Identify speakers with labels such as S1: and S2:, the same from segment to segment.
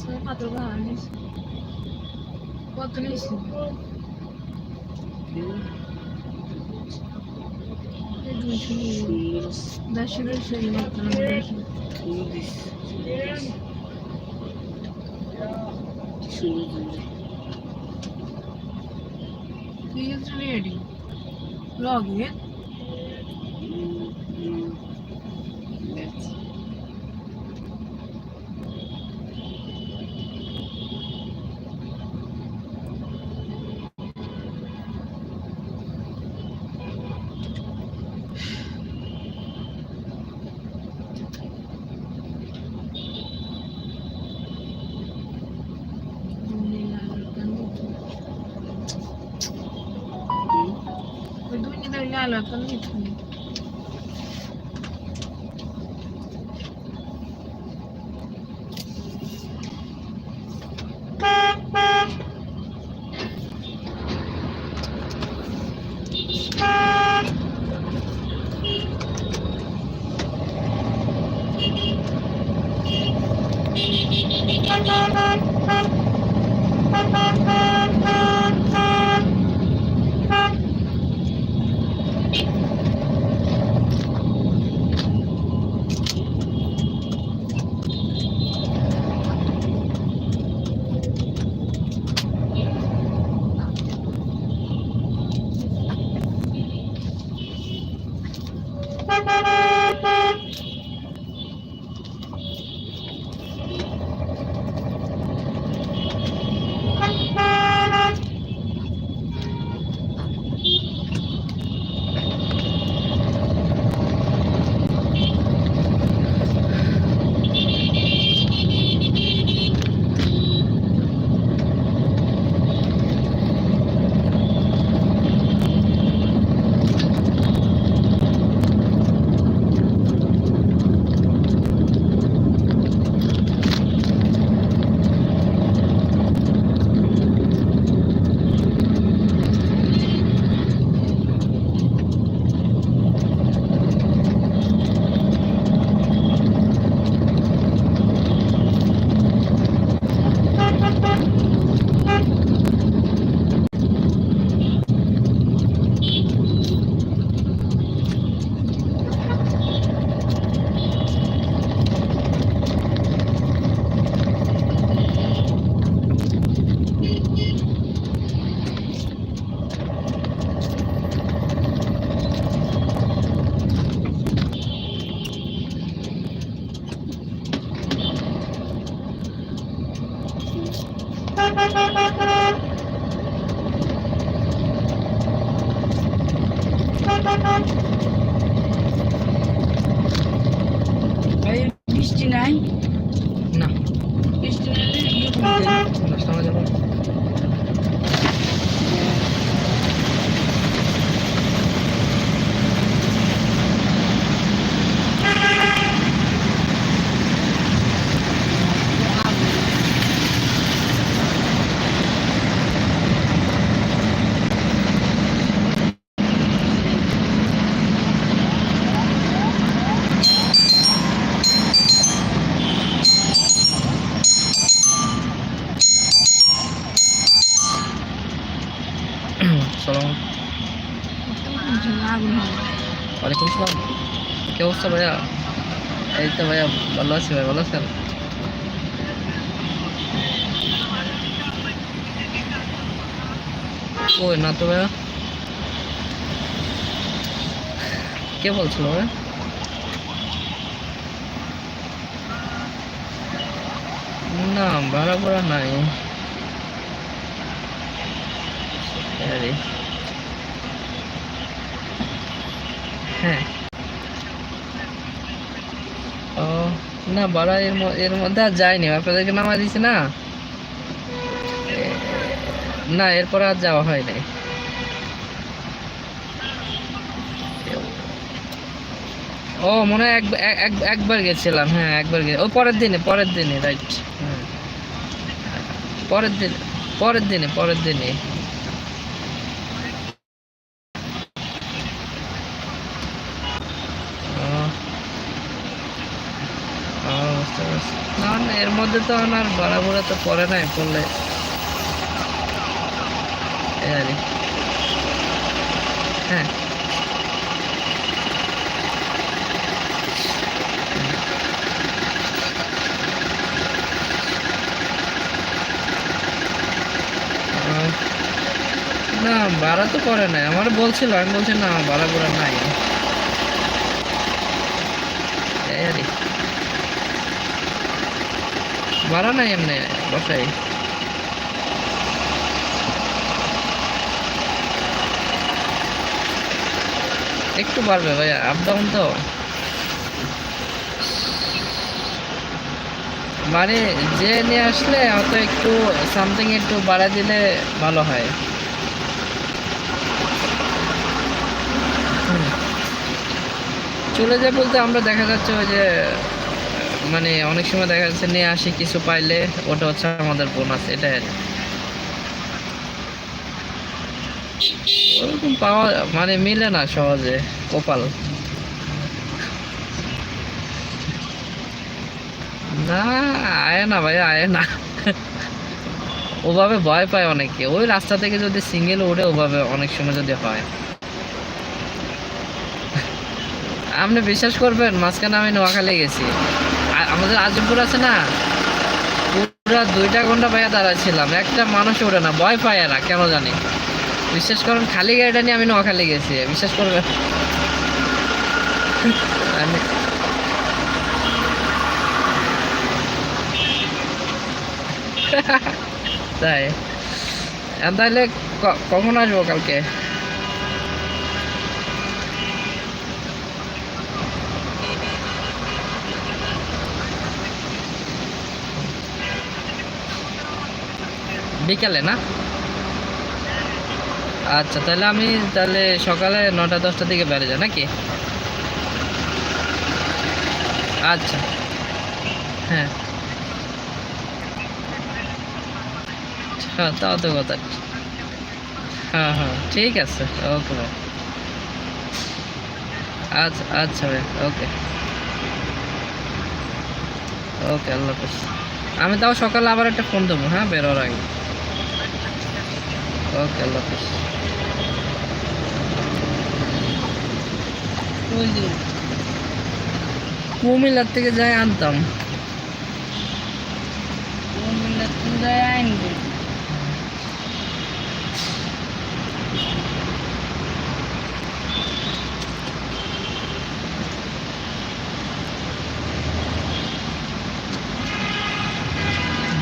S1: Mas foi quatro anos. Quatro anos. Дальше дальше не He is ready. Log in. দুই নিতে লাল একটা নিচ্ছি
S2: এই বৃষ্টি নাই
S3: না
S2: বৃষ্টি নাই ইয়ে করতে
S3: নাস্তা আমরা যাব সালাম
S1: আগুন হবে
S3: ওয়ালাইকুম সালাম অবস্থা ভাইয়া? এই তো ভাইয়া, ভালো আছি ভাই, ভালো আছেন? ওই না তো ভাইয়া? কে বলছিল ভাই না, ভাড়া ভাড়া নাই। হ্যাঁ ও না বাড়া এর এর মধ্যে আর যায়নি। আপনাদেরকে নামা দিয়েছে না? না, এরপরে আর যাওয়া হয় নাই। ও, মনে হয় এক- এক- এক- একবার গেছিলাম হ্যাঁ একবার গে ও, পরের দিনে পরের দিনে, রাইট হ্যাঁ। পরের দিন, পরের দিনে পরের দিনে। এখন এর মধ্যে তো আমার ভুড়া তো পড়ে নাই পড়লে। হ্যাঁ। না ভাড়া তো পড়ে নাই। আমার বলছিল, আমি বলছি, না ভাড়া ভুড়া নাই। এই আর। ভাড়া নাই এমনি বাসায় একটু বাড়বে ভাইয়া আপ ডাউন তো। মানে যে নিয়ে আসলে হয়তো একটু সামথিং একটু বাড়া দিলে ভালো হয়। চলে যায় বলতে আমরা দেখা যাচ্ছে ওই যে মানে অনেক সময় দেখা যাচ্ছে নিয়ে আসি, কিছু পাইলে ওটা হচ্ছে আমাদের বোনাস এটাই ওরকম পাওয়া মানে মিলে না সহজে, কপাল। না, আয় না ভাই আয় না। ওভাবে ভয় পায় অনেকে। ওই রাস্তা থেকে যদি সিঙ্গেল উঠে ওভাবে অনেক সময় যদি হয়। আপনি বিশ্বাস করবেন, মাঝখানে আমি নোয়াখালী গেছি। আমাদের আজমপুর আছে না, পুরো দুইটা ঘণ্টা ভাইয়া দাঁড়াচ্ছিলাম একটা মানুষ ওঠে না, ভয় পায় না কেন জানি। বিশ্বাস করেন, খালি গাড়িটা নিয়ে আমি নোয়াখালী গেছি, বিশ্বাস করবেন। তাই তাহলে কখন আসব কালকে? বিকালে, না? আচ্ছা তাহলে আমি তাহলে সকালে নটা দশটার দিকে বেড়ে যাই, নাকি? আচ্ছা। হ্যাঁ। হ্যাঁ তাও তো কথা। হ্যাঁ হ্যাঁ ঠিক আছে, ওকে ভাই। আচ্ছা আচ্ছা ভাই, ওকে। ওকে, আল্লাহ হাফিজ। আমি তাও সকালে আবার একটা ফোন দেবো হ্যাঁ বেরোর আগে। ওকে আল্লাহ হাফিজ। কুমিল্লার থেকে যাই আনতাম।
S2: কুমিল্লা তুমি যায় আনবে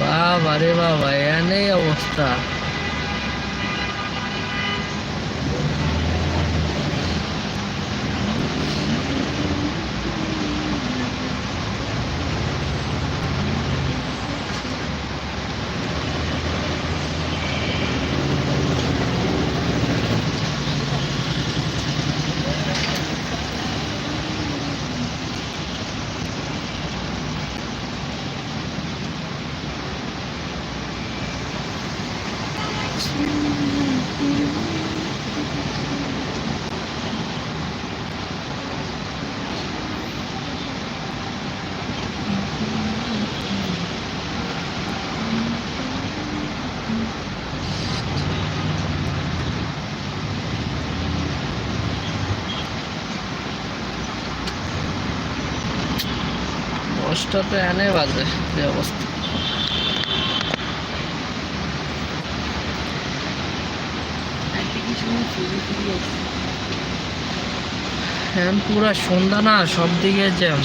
S3: বাবা রে বাবা এনে অবস্থা। দশটা তো এনে বাজে যে অবস্থা। এখন পুরা সন্ধ্যা না সব দিকে জ্যাম।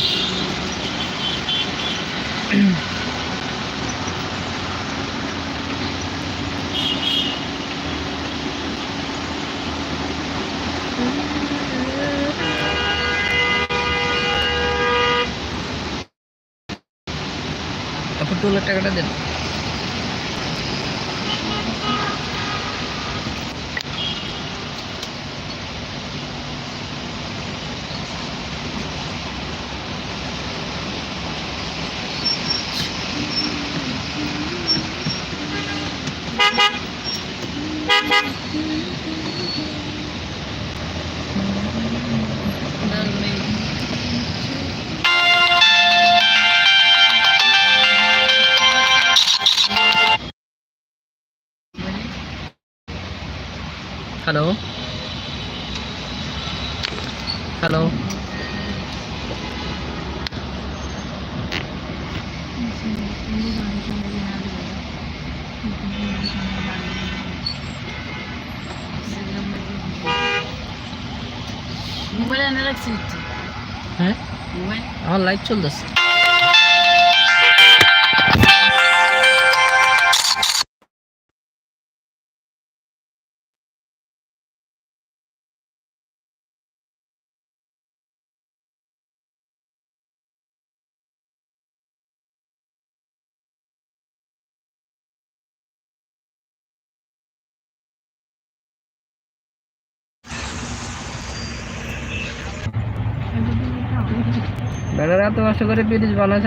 S3: টোলের টাকাটা দেন। আমার লাইভ চলতেছে। বেড়ারা তো কষ্ট করে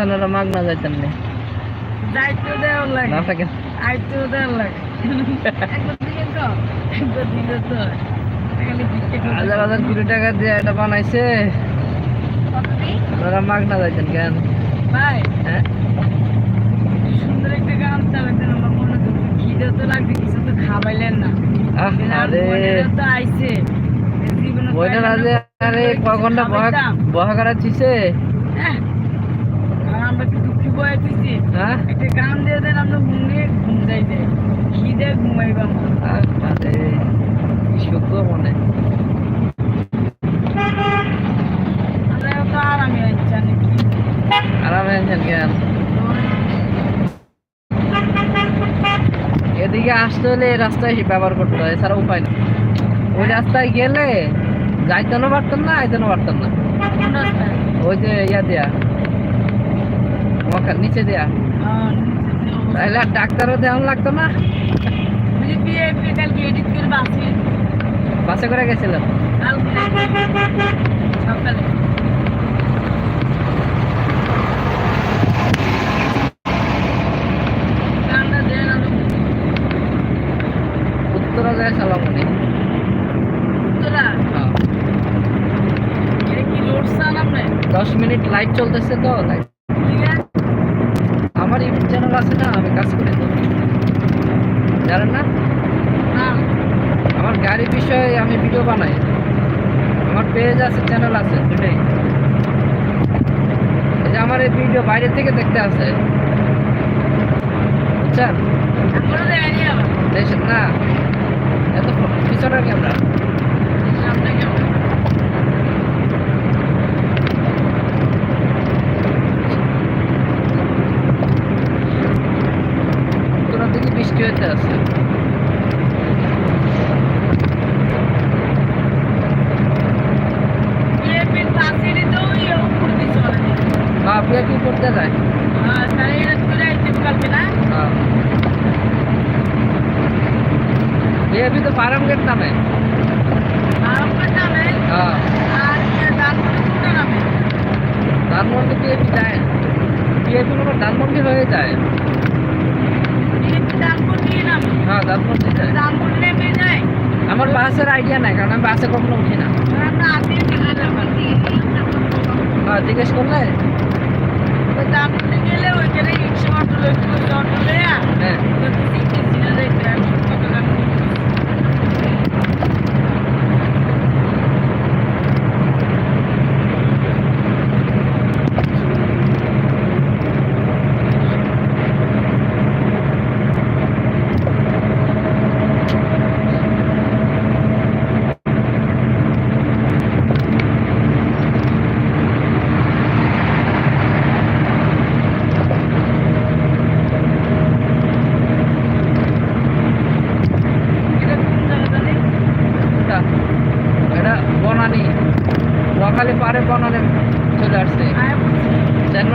S3: ওনারা মাগ না যাইতেন না।
S2: দায়িত্ব দেওয়ার লাগে।
S3: না থাকে
S2: দায়িত্ব দেওয়ার লাগে।
S3: হাজার হাজার কোটি টাকা দিয়ে এটা বানাইছে। মাগ না যাইতেন কেন?
S2: ভাই।
S3: হ্যাঁ?
S2: সুন্দর একটা গান চালাতেন আমার মনে তো খিদে তো লাগছে কিছু তো খাবাইলেন না।
S3: আরে।
S2: তো আইছে।
S3: আরে বহা করা
S2: আমরা কি দুঃখী বয়ে দিছি
S3: হ্যাঁ?
S2: একটা গান দিয়ে দেন আমরা ঘুম যাই
S3: কি মনে।
S2: আমরা আরামে
S3: আরামে আছেন কেন? এদিকে আসতে হলে এই রাস্তায় ব্যবহার করতে হয় এছাড়া উপায় না ওই রাস্তায় গেলে যাইতেনও পারতাম না আইতেনও পারতাম না।
S2: রাস্তায়?
S3: ওই যে ইয়া দেয়া মক্কার নিচে দেয়া। তাহলে আর ডাক্তারও দেওয়ান লাগতো না
S2: বাসে
S3: করে গেছিলাম
S2: কালকে সকালে গানটা দেন আরও
S3: উত্তরা যায় সালামনি
S2: উত্তরা এটা কি রোড সান আপনি
S3: দশ মিনিট লাইট চলতেছে তো
S2: আছে
S3: আমার ইউটিউব চ্যানেল আছে না আমি কাজ করে তো জানেন না? আমার গাড়ি বিষয়ে আমি ভিডিও বানাই। আমার পেজ আছে চ্যানেল আছে দুটাই। এই যে আমার এই ভিডিও বাইরে থেকে দেখতে আছে বুঝছেন? না এত পিছনের ক্যামেরা আছে
S2: PFP বাসে তো ইয়ে উপরে দিয়ে চলে যায়
S3: বা করতে যায়
S2: হ্যাঁ করে আইতে কালকে না?
S3: গেট
S2: হবে
S3: হ্যাঁ যায়। হয়ে হ্যাঁ
S2: নেমে
S3: আমার বাসের আইডিয়া নাই কারণ আমি বাসে কখনো উঠি না। হ্যাঁ জিজ্ঞেস করলে?
S2: গেলে ওইখানে রিক্সা অটো লইতে অটো
S3: হ্যাঁ।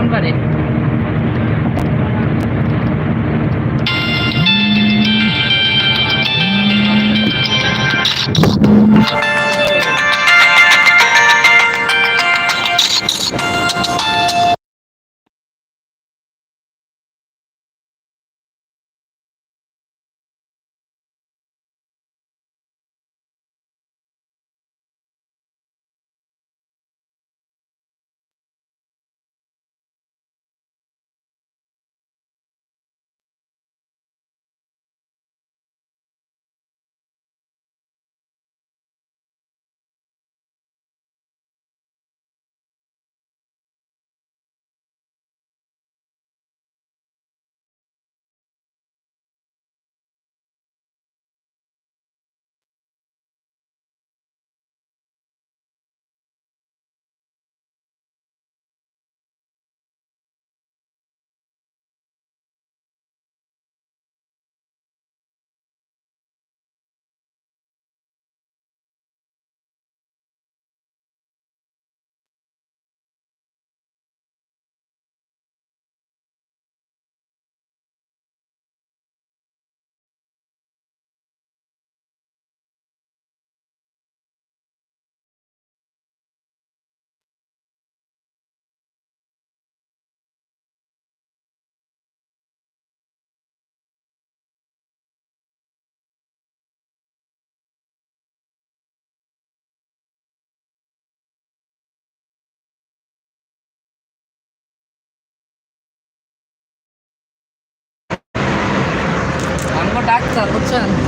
S2: করেন
S3: অত্যাচার বুঝছেন